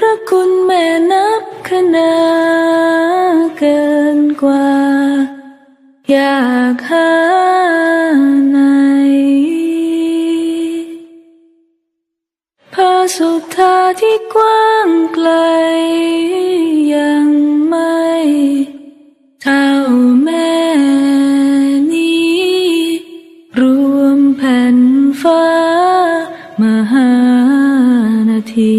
พระคุณแม่นับขนาเกินกว่า อยากหาไหนพระสุธาที่กว้างไกลยังไม่เท่าแม่นี้ รวมแผ่นฟ้ามหานาที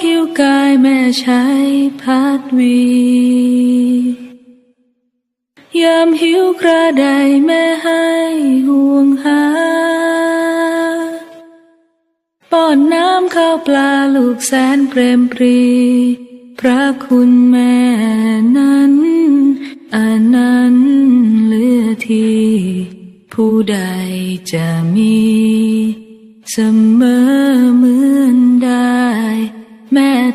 ผิวกายแม่ใช้พัดวี ยามหิวกระไดแม่ให้ห่วงหา ป้อนน้ำข้าวปลาลูกแสนเปรมปรี พระคุณแม่นั้นอันนั้นเลือที่ผู้ใดจะมี เสมอ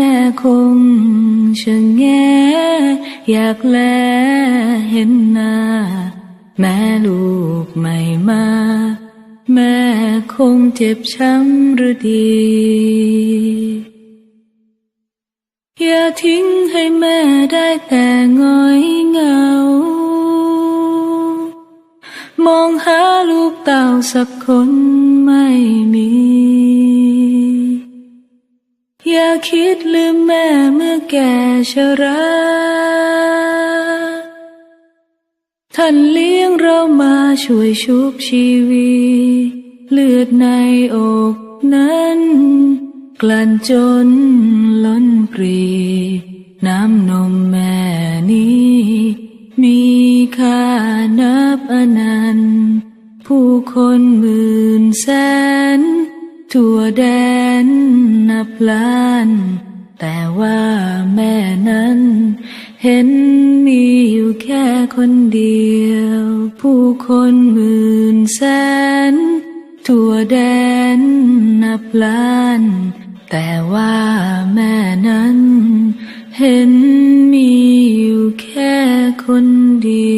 แม่คงชะแงอยากแลเห็นหน้า แม่ลูกไม่มา แม่คงเจ็บช้ำหรือดี อย่าทิ้งให้แม่ได้แต่ง้อยเหงา มองหาลูกเต่าสักคนไม่มี อย่าคิดลืมแม่เมื่อแก่ชราท่านเลี้ยงเรามาช่วยชุบชีวีเลือดในอกนั้น กลั่นจนล้นปรี น้ำนมแม่นี้ มีค่านับอนันต์ ผู้คนหมื่นแสน ทั่วแดนนับล้าน แต่ว่าแม่นั้น เห็นมีอยู่แค่คนเดียว ผู้คนหมื่นแสน ทั่วแดนนับล้าน แต่ว่าแม่นั้น เห็นมีอยู่แค่คนเดียว